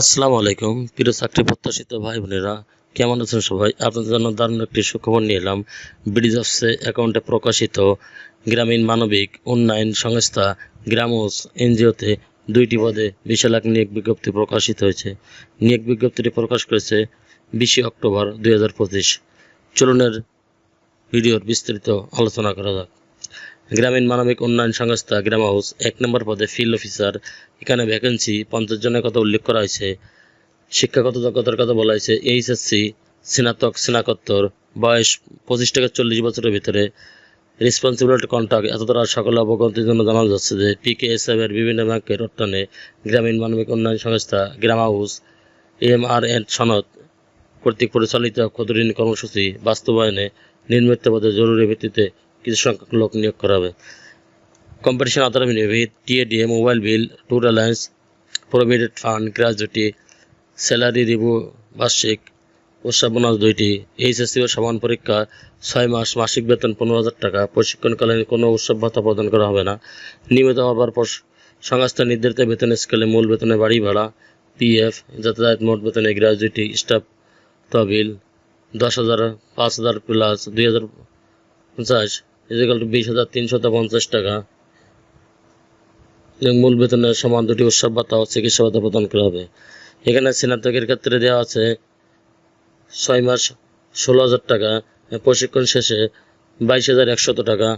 আসসালামু আলাইকুম। প্রিয় চাকরি প্রত্যাশিত ভাই বোনেরা, কেমন আছেন সবাই? আপনাদের জন্য দারুণ একটি সুখবর নিয়ে এলাম। ব্রিজ অফসে অ্যাকাউন্টে প্রকাশিত গ্রামীণ মানবিক উন্নয়ন সংস্থা গ্রামোস এনজিওতে দুইটি পদে বিশ লাখ নিয়োগ বিজ্ঞপ্তি প্রকাশিত হয়েছে। নিয়োগ বিজ্ঞপ্তিটি প্রকাশ করেছে বিশে অক্টোবর দুই হাজার চলুনের ভিডিওর বিস্তারিত আলোচনা করা যাক। গ্রামীণ মানবিক উন্নয়ন সংস্থা গ্রাম হাউস এক নম্বর পদে ফিল্ড অফিসার। এখানে ভ্যাকেন্সি পঞ্চাশ জনের কথা উল্লেখ করা হয়েছে। শিক্ষাগত যোগ্যতার কথা বলা হয়েছে। এইচএসসি, স্নাতক, স্নাতকোত্তর বয়স পঁচিশ থেকে চল্লিশ বছরের ভিতরে। রেসপন্সিবিলিটি কন্ট্রাক্ট এত দ্বারা সকল অবগতির জন্য জানানো যাচ্ছে যে পিকেএসএফ এর বিভিন্ন ব্যাংকের অর্থানে গ্রামীণ মানবিক উন্নয়ন সংস্থা Gram House M R N সনদ কর্তৃক পরিচালিত ক্ষুদ্র ঋণ কর্মসূচি বাস্তবায়নে নির্মিত পদে জরুরি ভিত্তিতে কিছু সংখ্যক লোক নিয়োগ করা হবে। Competition other benefit TA DA mobile bill tour allowance provident fund gratuity salary review বার্ষিক, উৎসব বোনাস দুইটি এইচএসসি ও সমান পরীক্ষা, ছয় মাস মাসিক বেতন পনেরো হাজার টাকা প্রশিক্ষণকালীন কোনো উৎসব ভাতা প্রদান করা হবে না। নিয়মিত হবার পর সংস্থা নির্ধারিত বেতন স্কেলে মূল বেতনে বাড়ি ভাড়া পিএফ যাতায়াত মোট বেতনে গ্র্যাজুইটি স্টাফ তহবিল, দশ হাজার, পাঁচ হাজার প্লাস দুই হাজার পঞ্চাশ ইজিক্যাল টু বিশ হাজার তিনশত পঞ্চাশ টাকা। এবং মূল বেতনের সমান দুটি উৎসব ভাতা ও চিকিৎসা ভাতা প্রদান করা হবে। এখানে স্নাতকের ক্ষেত্রে দেওয়া আছে ছয় মাস ষোলো হাজার টাকা প্রশিক্ষণ শেষে বাইশ হাজার একশত টাকা,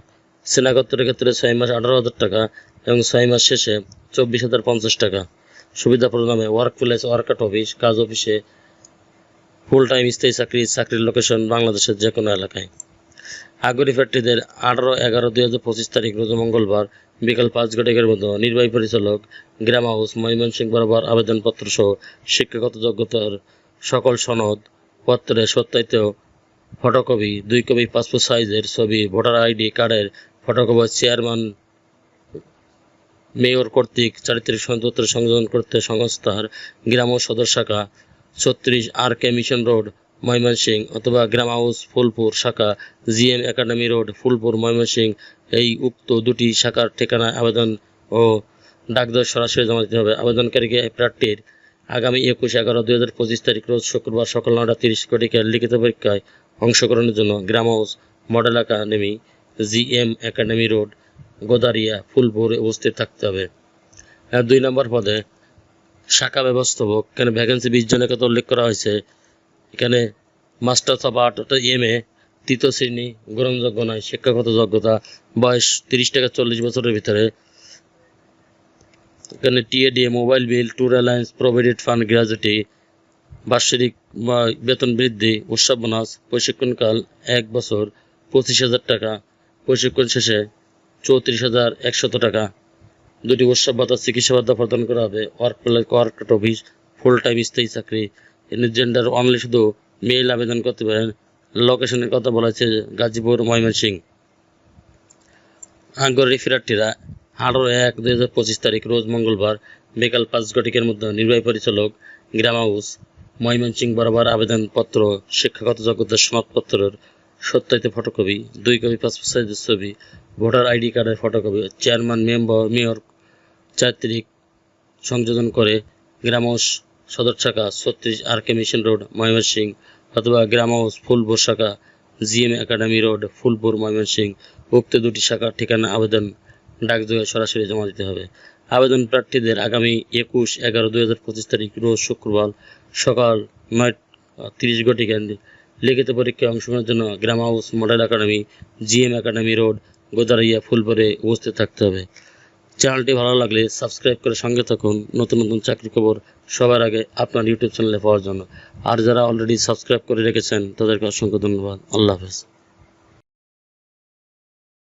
স্নাতকোত্তরের ক্ষেত্রে ছয় মাস আঠারো হাজার টাকা, এবং ছয় মাস শেষে চব্বিশ হাজার পঞ্চাশ টাকা। সুবিধা প্রদানে ওয়ার্ক প্লেস ওয়ার্কআউট অফিস কাজ অফিসে ফুল টাইম স্থায়ী চাকরি, চাকরির লোকেশন বাংলাদেশের যে কোনো এলাকায়। আগ্রহী প্রার্থীদের আঠারো, এগারো, দুই হাজার পঁচিশ তারিখ রোজ মঙ্গলবার বিকাল পাঁচ ঘটিকের মতো নির্বাহী পরিচালক, গ্রাম হাউস, ময়মনসিংহ বরাবর আবেদনপত্র সহ শিক্ষাগত যোগ্যতার সকল সনদ পত্রের সত্যায়িত ফটোকপি, দুই কপি পাসপোর্ট সাইজের ছবি, ভোটার আইডি কার্ডের ফটোকপি চেয়ারম্যান, মেয়র কর্তৃক চারিত্রিক সনদপত্র সংযোজন করতে সংস্থার গ্রাম সদর শাখা ছত্রিশ R K mission road Mymensingh অথবা গ্রাম হাউস ফুলপুর শাখা GM academy road Phulpur Mymensingh এই উক্ত দুটি শাখার ঠিকানায় আবেদন ও ডাকদর সরাসরি জমা দিতে হবে। আবেদনকারীকে প্রার্থীর আগামী একুশ এগারো দুই হাজার পঁচিশ তারিখ রোজ শুক্রবার সকাল নটা তিরিশ কোটিকে লিখিত পরীক্ষায় অংশগ্রহণের জন্য Gram House model academy, GM academy road, Godaria, ফুলপুরে উপস্থিত থাকতে হবে। দুই নম্বর পদে শাখা ব্যবস্থাপক এখানে ভ্যাকেন্সি বিশ জনের কথা উল্লেখ করা হয়েছে। এখানে মাস্টার্স অফ আর্ট অর্থাৎ এম এ, তৃতীয় শ্রেণি গ্রহণযোগ্য নয়, শিক্ষাগত যোগ্যতা, বয়স তিরিশ থেকে চল্লিশ বছরের ভিতরে। এখানে TA DA mobile bill, tour allowance, provident fund gratuity বার্ষিক, বা, বেতন বৃদ্ধি, উৎসব বোনাস, প্রশিক্ষণকাল এক বছর, পঁচিশ হাজার টাকা, প্রশিক্ষণ শেষে চৌত্রিশ হাজার একশত টাকা। দুটি উৎসব ভাতা চিকিৎসা ভাতা প্রদান করা হবে, work place work office full time স্থায়ী চাকরি জেন্ডার অনলি শুধু মেল আবেদন করতে পারেন লোকেশনের কথা বলা গাজীপুর ময়মনসিংহ। আগ্রহী প্রার্থীরা আঠারো এক দুই হাজার পঁচিশ তারিখ রোজ মঙ্গলবার বিকাল পাঁচ ঘটিকের মধ্যে নির্বাহী পরিচালক, গ্রাম হাউস, ময়মনসিংহ বরাবর আবেদনপত্র, শিক্ষাগত যোগ্যতার সনদপত্রের সত্যায়িত ফটোকপি, দুই কপি পাসপোর্ট সাইজের ছবি, ভোটার আইডি কার্ডের ফটোকপি চেয়ারম্যান মেম্বার মেয়র চারিত্রিক সংযোজন করে গ্রাম হাউস সদর শাখা ছত্রিশ R K mission road Mymensingh অথবা গ্রাম হাউস ফুলপুর শাখা, GM academy road, Phulpur, Mymensingh. উক্ত দুটি শাখার ঠিকানা আবেদন ডাকযোগে সরাসরি জমা দিতে হবে। আবেদন প্রার্থীদের আগামী একুশ এগারো দুই হাজার পঁচিশ তারিখ, রোজ শুক্রবার সকাল নয়, তিরিশ ঘটিকা লিখিত পরীক্ষায় অংশগ্রহণের জন্য Gram House model academy, GM academy road, Godaria, ফুলপুরে উপস্থিত থাকতে হবে। চ্যানেলটি ভালো লাগলে সাবস্ক্রাইব করে সঙ্গে থাকুন। নতুন নতুন চাকরি খবর সবার আগে আপনার ইউটিউব চ্যানেলে পাওয়ার জন্য। আর যারা অলরেডি সাবস্ক্রাইব করে রেখেছেন, তাদেরকে অসংখ্য ধন্যবাদ। আল্লাহ হাফেজ।